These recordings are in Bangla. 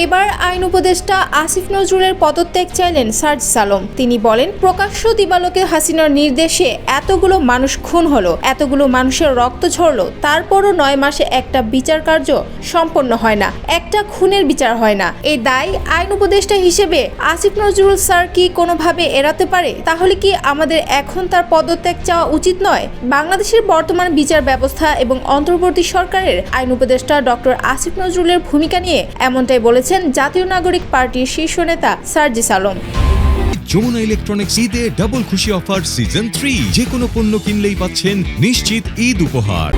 এবার আইন উপদেষ্টা আসিফ নজরুলের পদত্যাগ চাইলেন সার্জ সালম। তিনি বলেন, প্রকাশ্য দিবালোকে হাসিনার নির্দেশে এতগুলো মানুষ খুন হলো, এতগুলো মানুষের রক্ত ঝরলো, তারপরও নয় মাসে একটা বিচার কার্য সম্পন্ন হয় না, একটা খুনের বিচার হয় না। এই দায় আইন উপদেষ্টা হিসেবে আসিফ নজরুল স্যার কি কোনোভাবে এড়াতে পারে? তাহলে কি আমাদের এখন তার পদত্যাগ চাওয়া উচিত নয়? বাংলাদেশের বর্তমান বিচার ব্যবস্থা এবং অন্তর্বর্তী সরকারের আইন উপদেষ্টা ডক্টর আসিফ নজরুলের ভূমিকা নিয়ে এমনটাই বলেছেন জাতীয় নাগরিক পার্টির শীর্ষ নেতা সার্জিস আলম। যমুনা ইলেকট্রনিক্স ঈদে ডাবল খুশি অফার সিজন থ্রি। যে কোনো পণ্য কিনলেই পাচ্ছেন নিশ্চিত ঈদ উপহার।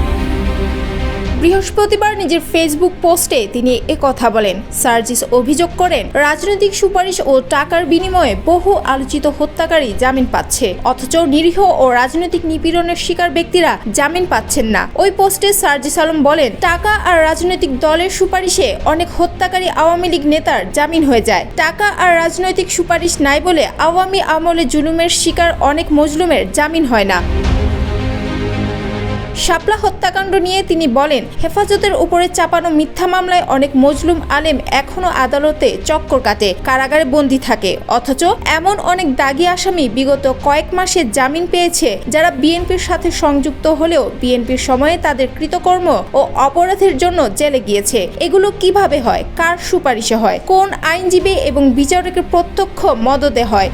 বৃহস্পতিবার নিজের ফেসবুক পোস্টে তিনি কথা বলেন। সার্জিস অভিযোগ করেন, রাজনৈতিক সুপারিশ ও টাকার বিনিময়ে বহু আলোচিত হত্যাকারী জামিন পাচ্ছে। অথচ নিরীহ ও রাজনৈতিক নিপীড়নের শিকার ব্যক্তিরা জামিন পাচ্ছেন না। ওই পোস্টে সার্জিস আলম বলেন, টাকা আর রাজনৈতিক দলের সুপারিশে অনেক হত্যাকারী আওয়ামী লীগ নেতার জামিন হয়ে যায়। টাকা আর রাজনৈতিক সুপারিশ নাই বলে আওয়ামী আমলে জুলুমের শিকার অনেক মজলুমের জামিন হয় না। শাপলা হত্যাকাণ্ড নিয়ে তিনি বলেন, হেফাজতের উপরে চাপানো মিথ্যা মামলায় অনেক মজলুম আলেম এখনও আদালতে চক্কর কাটে, কারাগারে বন্দী থাকে। অথচ এমন অনেক দাগি আসামি বিগত কয়েক মাসে জামিন পেয়েছে যারা বিএনপির সাথে সংযুক্ত হলেও বিএনপির সময়ে তাদের কৃতকর্ম ও অপরাধের জন্য জেলে গিয়েছে। এগুলো কীভাবে হয়? কার সুপারিশে হয়? কোন আইনজীবী এবং বিচারকের প্রত্যক্ষ মদদে হয়?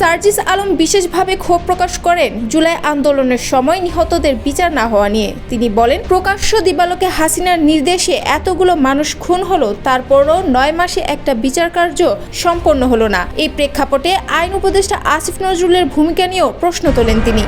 সার্জিস আলম বিশেষভাবে ক্ষোভ প্রকাশ করেন। জুলাই আন্দোলনের সময় নিহতদের বিচার না হওয়া নিয়ে। তিনি বলেন, প্রকাশ্য দিবালোকে হাসিনার নির্দেশে এতগুলো মানুষ খুন হলো, তারপরও নয় মাসে একটা বিচার কার্য সম্পন্ন হলো না। এই প্রেক্ষাপটে আইন উপদেষ্টা আসিফ নজরুলের ভূমিকা নিয়েও প্রশ্ন তোলেন তিনি।